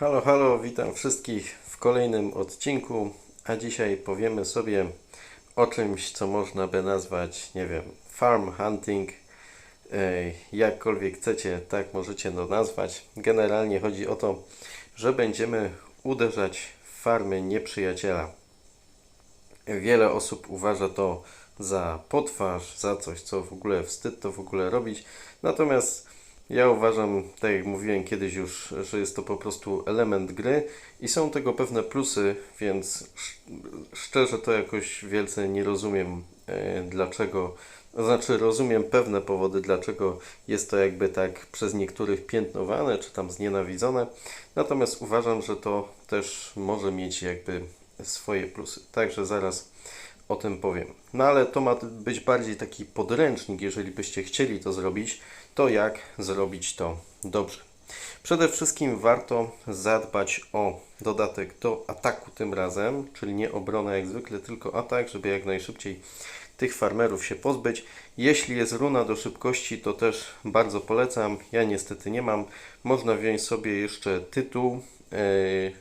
Halo, halo, witam wszystkich w kolejnym odcinku, a dzisiaj powiemy sobie o czymś, co można by nazwać, nie wiem, farm hunting. Jakkolwiek chcecie, tak możecie to nazwać. Generalnie chodzi o to, że będziemy uderzać w farmy nieprzyjaciela. Wiele osób uważa to za potwarz, za coś, co w ogóle wstyd to w ogóle robić. Natomiast ja uważam, tak jak mówiłem kiedyś już, że jest to po prostu element gry i są tego pewne plusy, więc sz- szczerze to jakoś wielce nie rozumiem e, dlaczego. Znaczy rozumiem pewne powody, dlaczego jest to jakby tak przez niektórych piętnowane czy tam znienawidzone. Natomiast uważam, że to też może mieć jakby swoje plusy. Także zaraz o tym powiem. No ale to ma być bardziej taki podręcznik, jeżeli byście chcieli to zrobić, to jak zrobić to dobrze. Przede wszystkim warto zadbać o dodatek do ataku tym razem, czyli nie obronę jak zwykle, tylko atak, żeby jak najszybciej tych farmerów się pozbyć. Jeśli jest runa do szybkości, to też bardzo polecam. Ja niestety nie mam. Można wziąć sobie jeszcze tytuł e,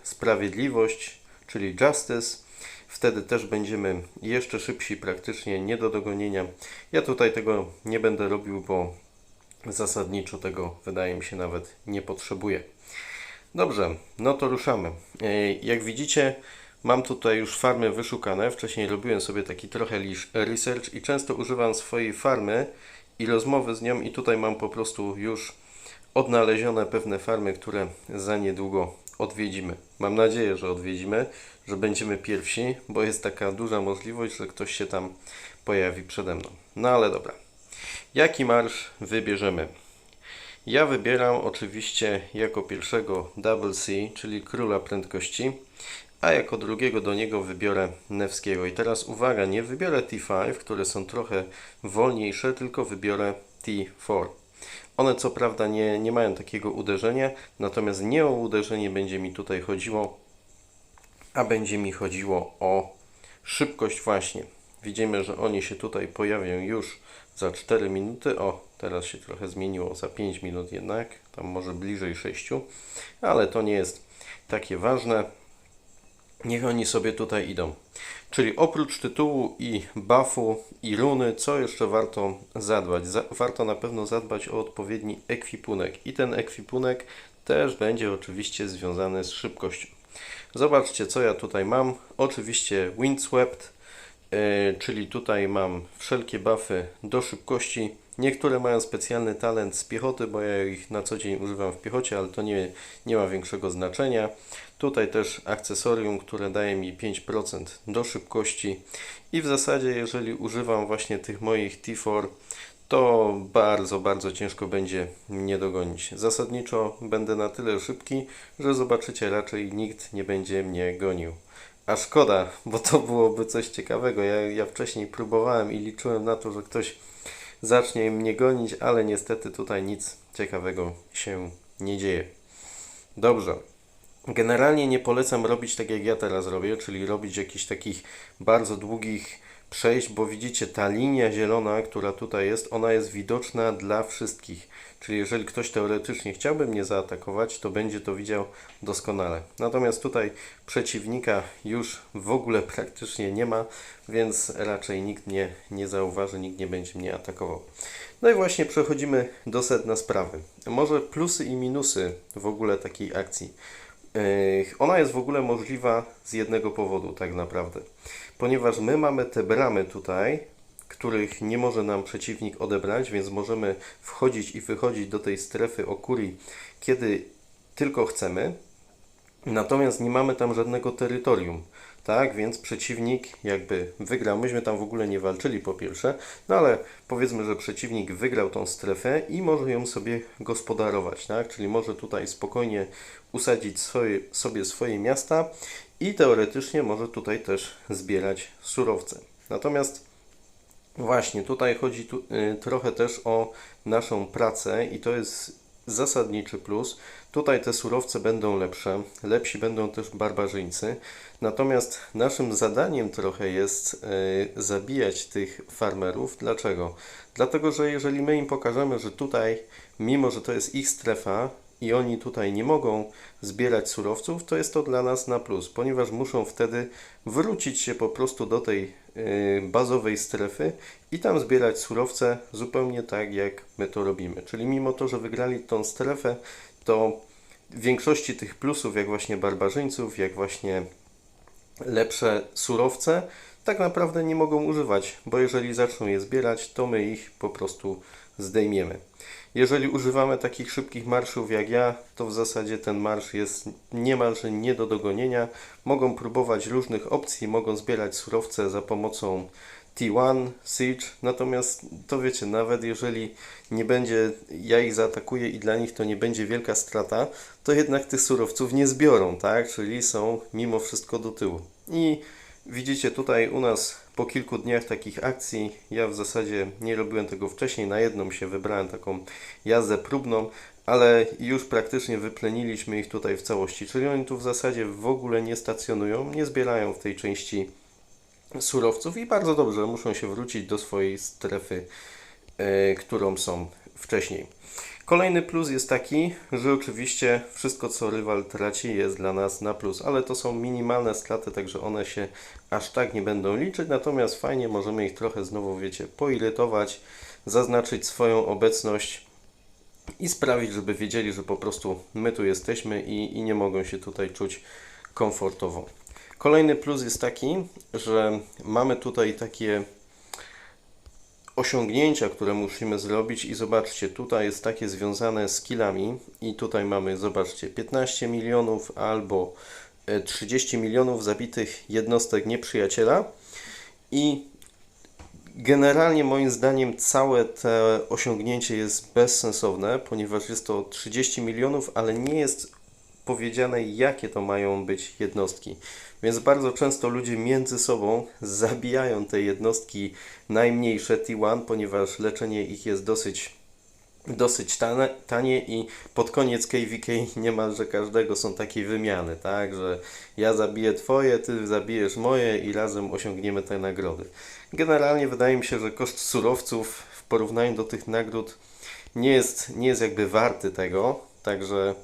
Sprawiedliwość, czyli Justice. Wtedy też będziemy jeszcze szybsi, praktycznie nie do dogonienia. Ja tutaj tego nie będę robił, bo zasadniczo tego wydaje mi się nawet nie potrzebuję. Dobrze, no to ruszamy. E, Jak widzicie, mam tutaj już farmy wyszukane. Wcześniej robiłem sobie taki trochę research i często używam swojej farmy i rozmowy z nią i tutaj mam po prostu już odnalezione pewne farmy, które za niedługo odwiedzimy. Mam nadzieję, że odwiedzimy, że będziemy pierwsi, bo jest taka duża możliwość, że ktoś się tam pojawi przede mną. No ale dobra. Jaki marsz wybierzemy? Ja wybieram oczywiście jako pierwszego Double C, czyli króla prędkości, a jako drugiego do niego wybiorę Nevskiego. I teraz uwaga, nie wybiorę T5, które są trochę wolniejsze, tylko wybiorę T4. One co prawda nie, nie mają takiego uderzenia, natomiast nie o uderzenie będzie mi tutaj chodziło, a będzie mi chodziło o szybkość właśnie. Widzimy, że oni się tutaj pojawią już za 4 minuty. O, teraz się trochę zmieniło, za 5 minut jednak, tam może bliżej 6, ale to nie jest takie ważne. Niech oni sobie tutaj idą. Czyli oprócz tytułu i buffu i runy, co jeszcze warto zadbać? Za, warto na pewno zadbać o odpowiedni ekwipunek. I ten ekwipunek też będzie oczywiście związany z szybkością. Zobaczcie, co ja tutaj mam. Oczywiście Windswept, czyli tutaj mam wszelkie buffy do szybkości. Niektóre mają specjalny talent z piechoty, bo ja ich na co dzień używam w piechocie, ale to nie, nie ma większego znaczenia. Tutaj też akcesorium, które daje mi 5% do szybkości. I w zasadzie, jeżeli używam właśnie tych moich T4, to bardzo, bardzo ciężko będzie mnie dogonić. Zasadniczo będę na tyle szybki, że zobaczycie, raczej nikt nie będzie mnie gonił. A szkoda, bo to byłoby coś ciekawego. Ja, ja wcześniej próbowałem i liczyłem na to, że ktoś zacznie mnie gonić, ale niestety tutaj nic ciekawego się nie dzieje. Dobrze. Generalnie nie polecam robić tak jak ja teraz robię, czyli robić jakichś takich bardzo długich przejść, bo widzicie, ta linia zielona, która tutaj jest, ona jest widoczna dla wszystkich. Czyli jeżeli ktoś teoretycznie chciałby mnie zaatakować, to będzie to widział doskonale. Natomiast tutaj przeciwnika już w ogóle praktycznie nie ma, więc raczej nikt mnie nie zauważy, nikt nie będzie mnie atakował. No i właśnie przechodzimy do sedna sprawy. Może plusy i minusy w ogóle takiej akcji. Yy, Ona jest w ogóle możliwa z jednego powodu, tak naprawdę. Ponieważ my mamy te bramy tutaj, których nie może nam przeciwnik odebrać, więc możemy wchodzić i wychodzić do tej strefy Okuri, kiedy tylko chcemy. Natomiast nie mamy tam żadnego terytorium. Tak, więc przeciwnik jakby wygrał. Myśmy tam w ogóle nie walczyli po pierwsze, no ale powiedzmy, że przeciwnik wygrał tą strefę i może ją sobie gospodarować, tak? Czyli może tutaj spokojnie usadzić swoje, sobie swoje miasta i teoretycznie może tutaj też zbierać surowce. Natomiast Właśnie, tutaj chodzi tu, y, trochę też o naszą pracę i to jest zasadniczy plus. Tutaj te surowce będą lepsze, lepsi będą też barbarzyńcy. Natomiast naszym zadaniem trochę jest y, zabijać tych farmerów. Dlaczego? Dlatego, że jeżeli my im pokażemy, że tutaj, mimo że to jest ich strefa i oni tutaj nie mogą zbierać surowców, to jest to dla nas na plus, ponieważ muszą wtedy wrócić się po prostu do tej bazowej strefy i tam zbierać surowce zupełnie tak, jak my to robimy. Czyli mimo to, że wygrali tą strefę, to w większości tych plusów, jak właśnie barbarzyńców, jak właśnie lepsze surowce, tak naprawdę nie mogą używać, bo jeżeli zaczną je zbierać, to my ich po prostu zdejmiemy. Jeżeli używamy takich szybkich marszów jak ja, to w zasadzie ten marsz jest niemalże nie do dogonienia. Mogą próbować różnych opcji, mogą zbierać surowce za pomocą T1, Siege, natomiast to wiecie, nawet jeżeli nie będzie, ja ich zaatakuję i dla nich to nie będzie wielka strata, to jednak tych surowców nie zbiorą, tak? Czyli są mimo wszystko do tyłu. I widzicie tutaj u nas po kilku dniach takich akcji, ja w zasadzie nie robiłem tego wcześniej, na jedną się wybrałem taką jazdę próbną, ale już praktycznie wypleniliśmy ich tutaj w całości, czyli oni tu w zasadzie w ogóle nie stacjonują, nie zbierają w tej części surowców i bardzo dobrze muszą się wrócić do swojej strefy, e, którą są wcześniej. Kolejny plus jest taki, że oczywiście wszystko co rywal traci jest dla nas na plus, ale to są minimalne straty, także one się aż tak nie będą liczyć, natomiast fajnie możemy ich trochę znowu, wiecie, poirytować, zaznaczyć swoją obecność i sprawić, żeby wiedzieli, że po prostu my tu jesteśmy i, i nie mogą się tutaj czuć komfortowo. Kolejny plus jest taki, że mamy tutaj takie osiągnięcia, które musimy zrobić i zobaczcie, tutaj jest takie związane z killami i tutaj mamy, zobaczcie, 15 milionów albo 30 e, milionów zabitych jednostek nieprzyjaciela i generalnie moim zdaniem całe to osiągnięcie jest bezsensowne, ponieważ jest to 30 milionów, ale nie jest powiedziane, jakie to mają być jednostki. Więc bardzo często ludzie między sobą zabijają te jednostki najmniejsze T1, ponieważ leczenie ich jest dosyć dosyć tanie, tanie i pod koniec KVK niemalże każdego są takie wymiany, tak, że ja zabiję Twoje, Ty zabijesz moje i razem osiągniemy te nagrody. Generalnie wydaje mi się, że koszt surowców w porównaniu do tych nagród nie jest, nie jest jakby warty tego, także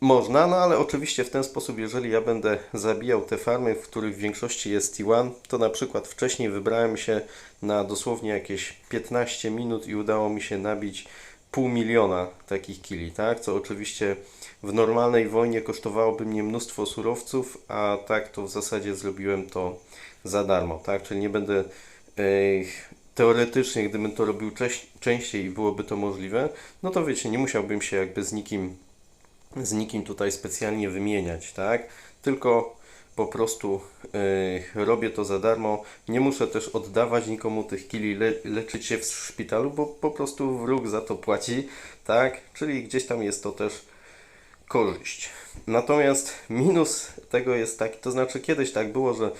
można, no ale oczywiście w ten sposób, jeżeli ja będę zabijał te farmy, w których w większości jest T1, to na przykład wcześniej wybrałem się na dosłownie jakieś 15 minut i udało mi się nabić pół miliona takich kili, tak? Co oczywiście w normalnej wojnie kosztowałoby mnie mnóstwo surowców, a tak to w zasadzie zrobiłem to za darmo, tak? Czyli nie będę teoretycznie, gdybym to robił częściej i byłoby to możliwe, no to wiecie, nie musiałbym się jakby z nikim z nikim tutaj specjalnie wymieniać, tak? Tylko po prostu yy, robię to za darmo. Nie muszę też oddawać nikomu tych kili, le leczyć się w szpitalu, bo po prostu wróg za to płaci, tak? Czyli gdzieś tam jest to też korzyść. Natomiast minus tego jest taki, to znaczy kiedyś tak było, że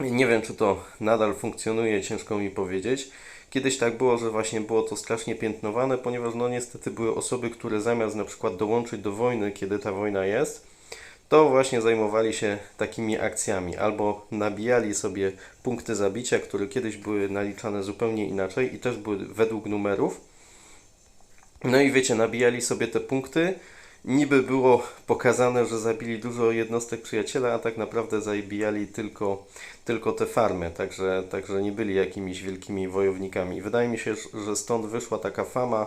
nie wiem, czy to nadal funkcjonuje, ciężko mi powiedzieć, Kiedyś tak było, że właśnie było to strasznie piętnowane, ponieważ no niestety były osoby, które zamiast na przykład dołączyć do wojny, kiedy ta wojna jest, to właśnie zajmowali się takimi akcjami. Albo nabijali sobie punkty zabicia, które kiedyś były naliczane zupełnie inaczej i też były według numerów. No i wiecie, nabijali sobie te punkty, niby było pokazane, że zabili dużo jednostek przyjaciela, a tak naprawdę zabijali tylko, tylko te farmy, także, także nie byli jakimiś wielkimi wojownikami. Wydaje mi się, że stąd wyszła taka fama,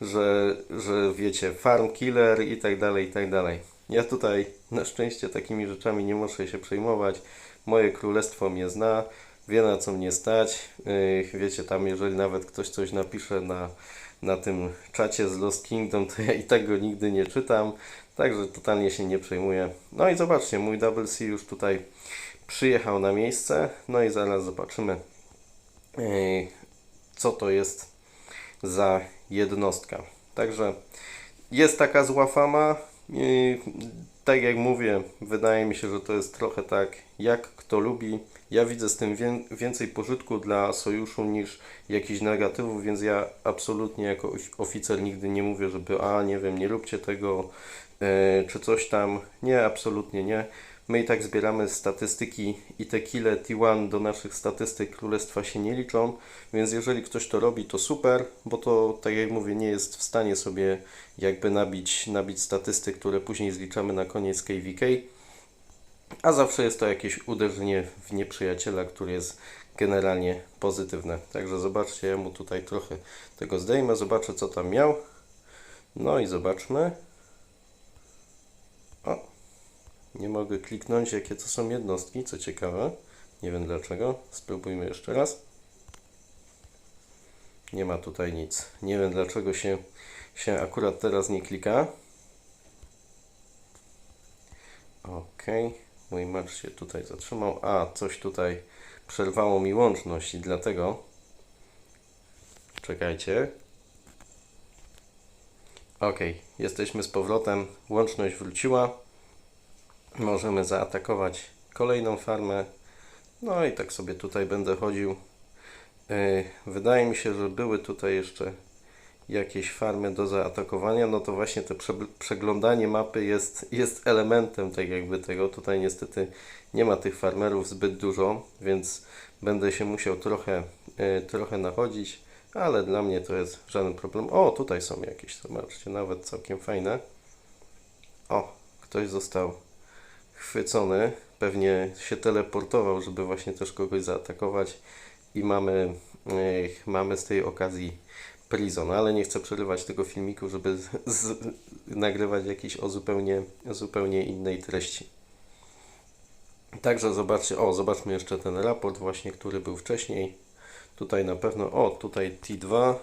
że, że wiecie, farm killer i tak dalej, i tak dalej. Ja tutaj na szczęście takimi rzeczami nie muszę się przejmować. Moje królestwo mnie zna, wie na co mnie stać. Wiecie, tam jeżeli nawet ktoś coś napisze na na tym czacie z Lost Kingdom, to ja i tak go nigdy nie czytam, także totalnie się nie przejmuję. No i zobaczcie, mój Double C już tutaj przyjechał na miejsce, no i zaraz zobaczymy, co to jest za jednostka. Także jest taka zła fama, tak jak mówię, wydaje mi się, że to jest trochę tak, jak kto lubi. Ja widzę z tym więcej pożytku dla sojuszu niż jakichś negatywów, więc ja absolutnie jako oficer nigdy nie mówię, żeby a nie wiem, nie róbcie tego, e, czy coś tam. Nie, absolutnie nie. My i tak zbieramy statystyki i te kile T1 do naszych statystyk królestwa się nie liczą, więc jeżeli ktoś to robi, to super, bo to, tak jak mówię, nie jest w stanie sobie jakby nabić, nabić statystyk, które później zliczamy na koniec KVK. A zawsze jest to jakieś uderzenie w nieprzyjaciela, który jest generalnie pozytywne. Także zobaczcie, ja mu tutaj trochę tego zdejmę, zobaczę co tam miał. No i zobaczmy. O, nie mogę kliknąć jakie to są jednostki, co ciekawe. Nie wiem dlaczego. Spróbujmy jeszcze raz. Nie ma tutaj nic. Nie wiem dlaczego się, się akurat teraz nie klika. Ok, mój marsz się tutaj zatrzymał. A, coś tutaj przerwało mi łączność i dlatego. Czekajcie. Ok, jesteśmy z powrotem. Łączność wróciła. Możemy zaatakować kolejną farmę. No i tak sobie tutaj będę chodził. Yy, Wydaje mi się, że były tutaj jeszcze jakieś farmy do zaatakowania, no to właśnie to prze- przeglądanie mapy jest, jest elementem tak jakby tego. Tutaj niestety nie ma tych farmerów zbyt dużo, więc będę się musiał trochę, yy, trochę nachodzić, ale dla mnie to jest żaden problem. O, tutaj są jakieś, zobaczcie, nawet całkiem fajne. O, ktoś został chwycony, pewnie się teleportował, żeby właśnie też kogoś zaatakować i mamy, mamy z tej okazji Prison, ale nie chcę przerywać tego filmiku, żeby z, z, nagrywać jakiś o zupełnie, zupełnie innej treści. Także zobaczcie, o zobaczmy jeszcze ten raport właśnie, który był wcześniej. Tutaj na pewno, o tutaj T2,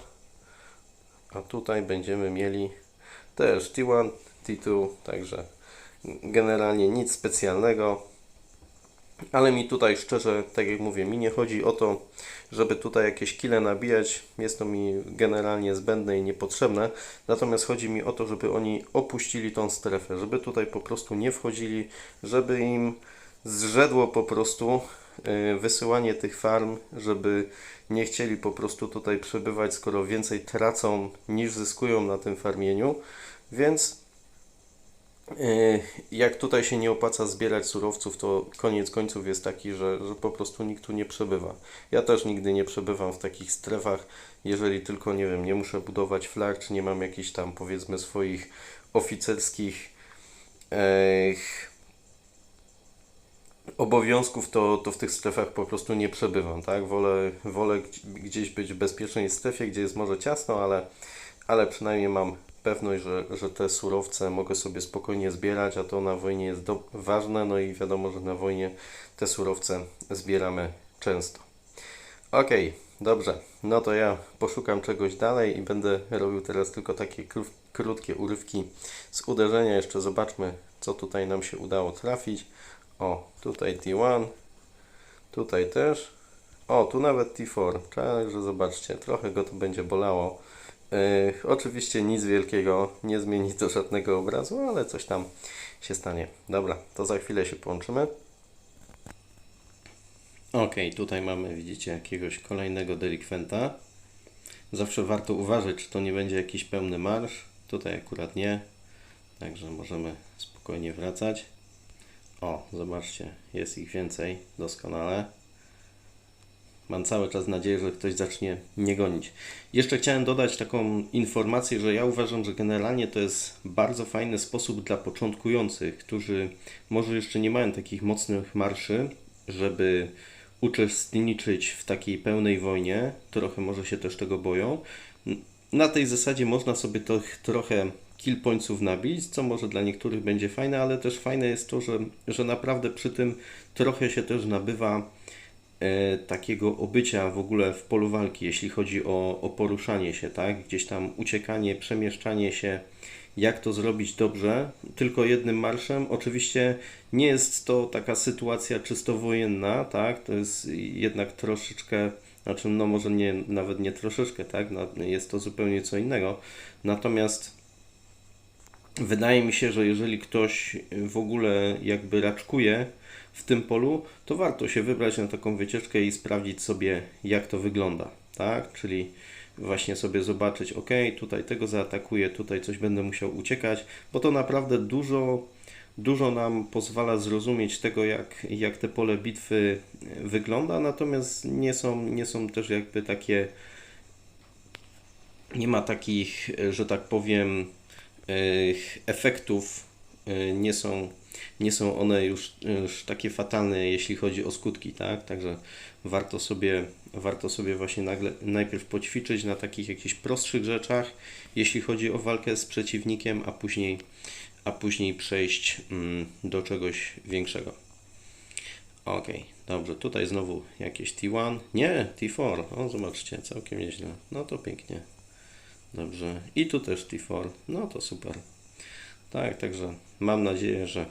a tutaj będziemy mieli też T1, T2, także generalnie nic specjalnego. Ale mi tutaj szczerze, tak jak mówię, mi nie chodzi o to, żeby tutaj jakieś kile nabijać. Jest to mi generalnie zbędne i niepotrzebne. Natomiast chodzi mi o to, żeby oni opuścili tą strefę, żeby tutaj po prostu nie wchodzili, żeby im zrzedło po prostu y, wysyłanie tych farm, żeby nie chcieli po prostu tutaj przebywać, skoro więcej tracą niż zyskują na tym farmieniu. Więc Jak tutaj się nie opłaca zbierać surowców, to koniec końców jest taki, że, że po prostu nikt tu nie przebywa. Ja też nigdy nie przebywam w takich strefach, jeżeli tylko, nie wiem, nie muszę budować flag, czy nie mam jakichś tam, powiedzmy, swoich oficerskich ech, obowiązków, to, to w tych strefach po prostu nie przebywam, tak? Wolę, wolę gdzie- gdzieś być w bezpiecznej strefie, gdzie jest może ciasno, ale, ale przynajmniej mam pewność, że, że te surowce mogę sobie spokojnie zbierać, a to na wojnie jest do, ważne, no i wiadomo, że na wojnie te surowce zbieramy często. Okej, dobrze, no to ja poszukam czegoś dalej i będę robił teraz tylko takie kró- krótkie urywki z uderzenia. Jeszcze zobaczmy, co tutaj nam się udało trafić. O, tutaj T1, tutaj też. O, tu nawet T4, także zobaczcie, trochę go to będzie bolało. Yy, oczywiście nic wielkiego, nie zmieni to żadnego obrazu, ale coś tam się stanie. Dobra, to za chwilę się połączymy. Ok, tutaj mamy, widzicie, jakiegoś kolejnego delikwenta. Zawsze warto uważać, czy to nie będzie jakiś pełny marsz. Tutaj akurat nie, także możemy spokojnie wracać. O, zobaczcie, jest ich więcej, doskonale. Mam cały czas nadzieję, że ktoś zacznie nie gonić. Jeszcze chciałem dodać taką informację, że ja uważam, że generalnie to jest bardzo fajny sposób dla początkujących, którzy może jeszcze nie mają takich mocnych marszy, żeby uczestniczyć w takiej pełnej wojnie. Trochę może się też tego boją. Na tej zasadzie można sobie to trochę kill nabić, co może dla niektórych będzie fajne, ale też fajne jest to, że, że naprawdę przy tym trochę się też nabywa takiego obycia w ogóle w polu walki, jeśli chodzi o, o poruszanie się, tak? Gdzieś tam uciekanie, przemieszczanie się, jak to zrobić dobrze, tylko jednym marszem. Oczywiście nie jest to taka sytuacja czysto wojenna, tak? To jest jednak troszeczkę, znaczy no może nie, nawet nie troszeczkę, tak? No, jest to zupełnie co innego. Natomiast Wydaje mi się, że jeżeli ktoś w ogóle jakby raczkuje w tym polu, to warto się wybrać na taką wycieczkę i sprawdzić sobie, jak to wygląda, tak? Czyli właśnie sobie zobaczyć, ok, tutaj tego zaatakuję, tutaj coś będę musiał uciekać, bo to naprawdę dużo dużo nam pozwala zrozumieć tego, jak, jak te pole bitwy wygląda, natomiast nie są, nie są też jakby takie, nie ma takich, że tak powiem, efektów, e, nie są, nie są one już, już takie fatalne, jeśli chodzi o skutki, tak? Także warto sobie, warto sobie właśnie nagle, najpierw poćwiczyć na takich jakichś prostszych rzeczach, jeśli chodzi o walkę z przeciwnikiem, a później, a później przejść mm, do czegoś większego. Ok, dobrze, tutaj znowu jakieś T1. Nie, T4. O, zobaczcie, całkiem nieźle. No to pięknie. Dobrze. I tu też T4. No to super. Tak, także mam nadzieję, że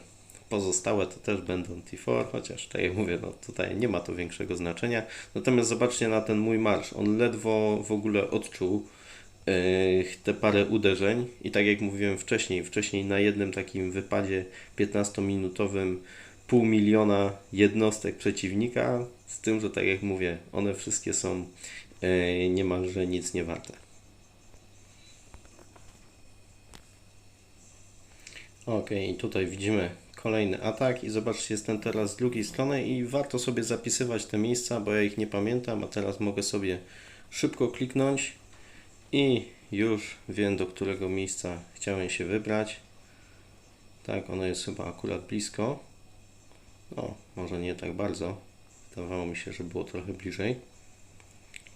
pozostałe to też będą T4, chociaż tak jak mówię, no tutaj nie ma to większego znaczenia. Natomiast zobaczcie na ten mój marsz. On ledwo w ogóle odczuł yy, te parę uderzeń i tak jak mówiłem wcześniej, wcześniej na jednym takim wypadzie 15-minutowym pół miliona jednostek przeciwnika, z tym, że tak jak mówię, one wszystkie są yy, niemalże nic nie warte. Ok, i tutaj widzimy kolejny atak i zobaczcie, jestem teraz z drugiej strony i warto sobie zapisywać te miejsca, bo ja ich nie pamiętam, a teraz mogę sobie szybko kliknąć i już wiem, do którego miejsca chciałem się wybrać. Tak, ono jest chyba akurat blisko. No, może nie tak bardzo. Wydawało mi się, że było trochę bliżej.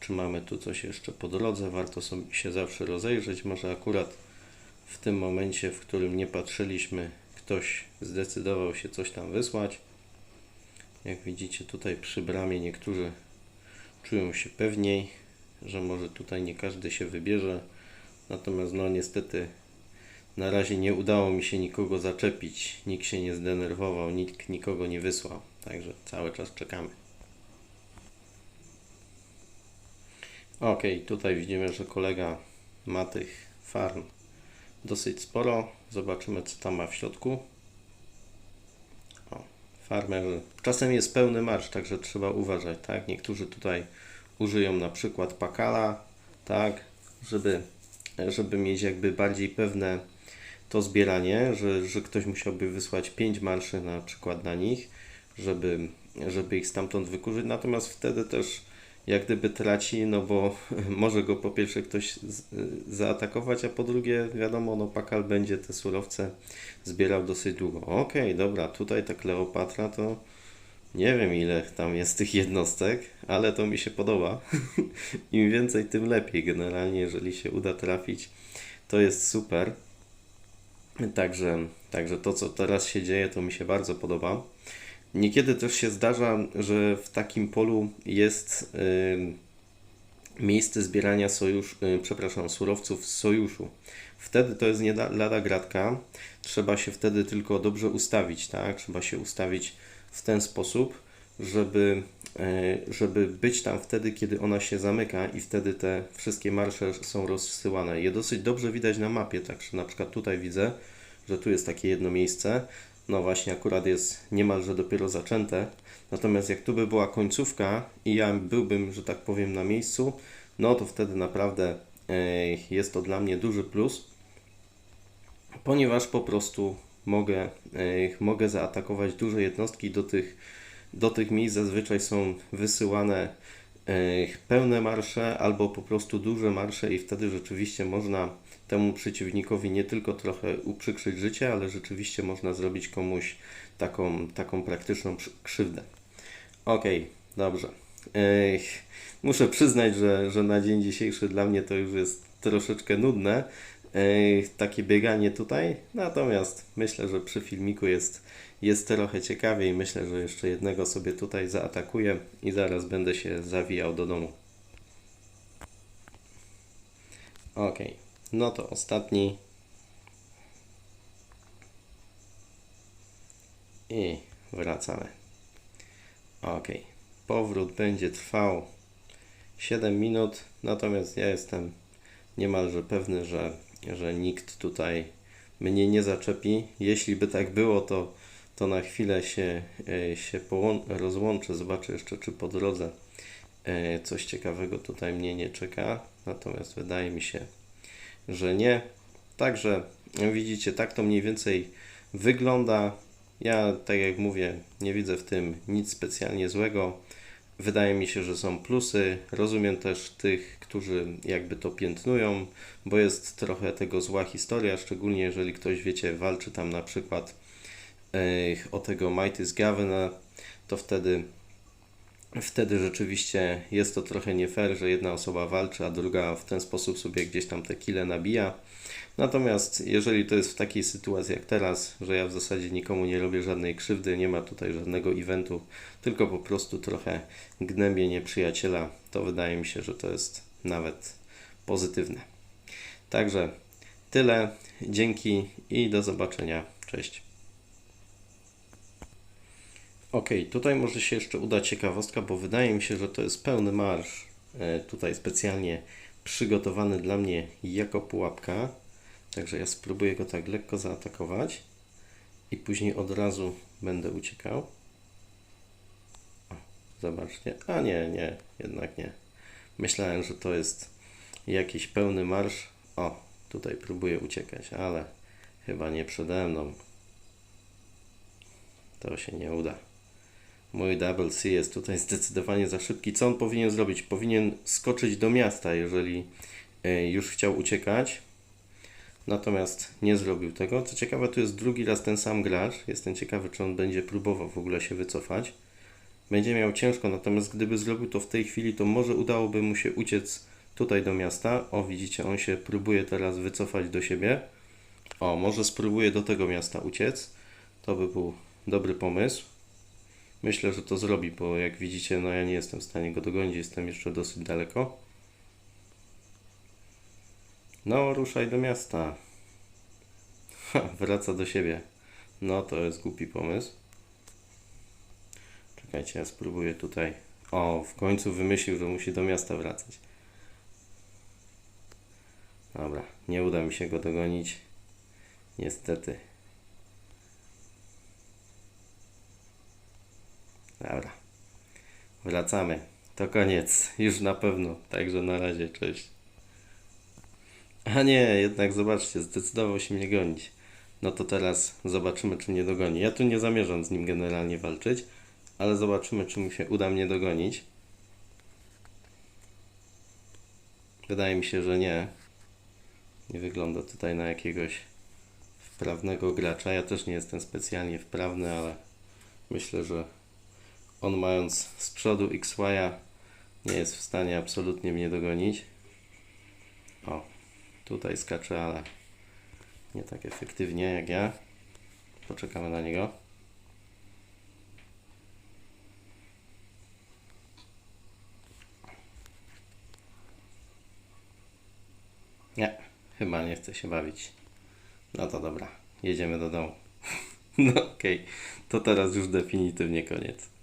Czy mamy tu coś jeszcze po drodze? Warto sobie się zawsze rozejrzeć. Może akurat w tym momencie, w którym nie patrzyliśmy, ktoś zdecydował się coś tam wysłać. Jak widzicie tutaj przy bramie niektórzy czują się pewniej, że może tutaj nie każdy się wybierze. Natomiast no niestety na razie nie udało mi się nikogo zaczepić, nikt się nie zdenerwował, nikt nikogo nie wysłał. Także cały czas czekamy. Ok, tutaj widzimy, że kolega ma tych farm dosyć sporo. Zobaczymy, co tam ma w środku. O, farmer. Czasem jest pełny marsz, także trzeba uważać, tak? Niektórzy tutaj użyją na przykład pakala, tak? Żeby, żeby mieć jakby bardziej pewne to zbieranie, że, że ktoś musiałby wysłać 5 marszy na przykład na nich, żeby, żeby ich stamtąd wykurzyć. Natomiast wtedy też jak gdyby traci, no bo może go po pierwsze ktoś z, zaatakować, a po drugie wiadomo, no Pakal będzie te surowce zbierał dosyć długo. Okej, okay, dobra, tutaj ta Kleopatra to nie wiem ile tam jest tych jednostek, ale to mi się podoba. Im więcej, tym lepiej. Generalnie, jeżeli się uda trafić, to jest super. Także, także to, co teraz się dzieje, to mi się bardzo podoba. Niekiedy też się zdarza, że w takim polu jest y, miejsce zbierania sojusz, y, przepraszam, surowców z sojuszu. Wtedy to jest nie lada gratka. Trzeba się wtedy tylko dobrze ustawić, tak? Trzeba się ustawić w ten sposób, żeby, y, żeby być tam wtedy, kiedy ona się zamyka i wtedy te wszystkie marsze są rozsyłane. Je dosyć dobrze widać na mapie, także na przykład tutaj widzę, że tu jest takie jedno miejsce, no właśnie akurat jest niemalże dopiero zaczęte. Natomiast jak tu by była końcówka i ja byłbym, że tak powiem, na miejscu, no to wtedy naprawdę jest to dla mnie duży plus, ponieważ po prostu mogę, mogę zaatakować duże jednostki do tych, do tych miejsc zazwyczaj są wysyłane pełne marsze albo po prostu duże marsze i wtedy rzeczywiście można temu przeciwnikowi nie tylko trochę uprzykrzyć życie, ale rzeczywiście można zrobić komuś taką, taką praktyczną krzywdę. Ok, dobrze. muszę przyznać, że, że na dzień dzisiejszy dla mnie to już jest troszeczkę nudne, takie bieganie tutaj, natomiast myślę, że przy filmiku jest, jest trochę ciekawiej. Myślę, że jeszcze jednego sobie tutaj zaatakuję i zaraz będę się zawijał do domu. Ok. No to ostatni. I wracamy. Ok. Powrót będzie trwał 7 minut, natomiast ja jestem niemalże pewny, że, że nikt tutaj mnie nie zaczepi. Jeśli by tak było, to, to na chwilę się, e, się rozłączę. Zobaczę jeszcze, czy po drodze e, coś ciekawego tutaj mnie nie czeka. Natomiast wydaje mi się, że nie. Także widzicie, tak to mniej więcej wygląda. Ja, tak jak mówię, nie widzę w tym nic specjalnie złego. Wydaje mi się, że są plusy. Rozumiem też tych, którzy jakby to piętnują, bo jest trochę tego zła historia, szczególnie jeżeli ktoś, wiecie, walczy tam na przykład eh, o tego Mighty Gavena, to wtedy wtedy rzeczywiście jest to trochę nie fair, że jedna osoba walczy, a druga w ten sposób sobie gdzieś tam te kile nabija. Natomiast jeżeli to jest w takiej sytuacji jak teraz, że ja w zasadzie nikomu nie robię żadnej krzywdy, nie ma tutaj żadnego eventu, tylko po prostu trochę gnębię nieprzyjaciela, to wydaje mi się, że to jest nawet pozytywne. Także tyle. Dzięki i do zobaczenia. Cześć. Ok, tutaj może się jeszcze uda ciekawostka, bo wydaje mi się, że to jest pełny marsz. e, Tutaj specjalnie przygotowany dla mnie jako pułapka. Także ja spróbuję go tak lekko zaatakować i później od razu będę uciekał. Zobaczcie. A nie, nie, jednak nie. Myślałem, że to jest jakiś pełny marsz. O, tutaj próbuję uciekać, ale chyba nie przede mną. To się nie uda. Mój Double C jest tutaj zdecydowanie za szybki. Co on powinien zrobić? Powinien skoczyć do miasta, jeżeli e, już chciał uciekać. Natomiast nie zrobił tego. Co ciekawe, tu jest drugi raz ten sam gracz. Jestem ciekawy, czy on będzie próbował w ogóle się wycofać. Będzie miał ciężko, natomiast gdyby zrobił to w tej chwili, to może udałoby mu się uciec tutaj do miasta. O, widzicie, on się próbuje teraz wycofać do siebie. O, może spróbuje do tego miasta uciec. To by był dobry pomysł. Myślę, że to zrobi, bo jak widzicie, no ja nie jestem w stanie go dogonić, jestem jeszcze dosyć daleko. No, ruszaj do miasta. Ha, wraca do siebie. No, to jest głupi pomysł. Czekajcie, ja spróbuję tutaj. O, w końcu wymyślił, że musi do miasta wracać. Dobra, nie uda mi się go dogonić. Niestety. Dobra. Wracamy. To koniec. Już na pewno. Także na razie. Cześć. A nie, jednak zobaczcie, zdecydował się mnie gonić. No to teraz zobaczymy, czy mnie dogoni. Ja tu nie zamierzam z nim generalnie walczyć, ale zobaczymy, czy mu się uda mnie dogonić. Wydaje mi się, że nie. Nie wygląda tutaj na jakiegoś wprawnego gracza. Ja też nie jestem specjalnie wprawny, ale myślę, że on mając z przodu XY nie jest w stanie absolutnie mnie dogonić. O, tutaj skacze, ale nie tak efektywnie jak ja. Poczekamy na niego. Nie, chyba nie chce się bawić. No to dobra, jedziemy do domu. No okej, to teraz już definitywnie koniec.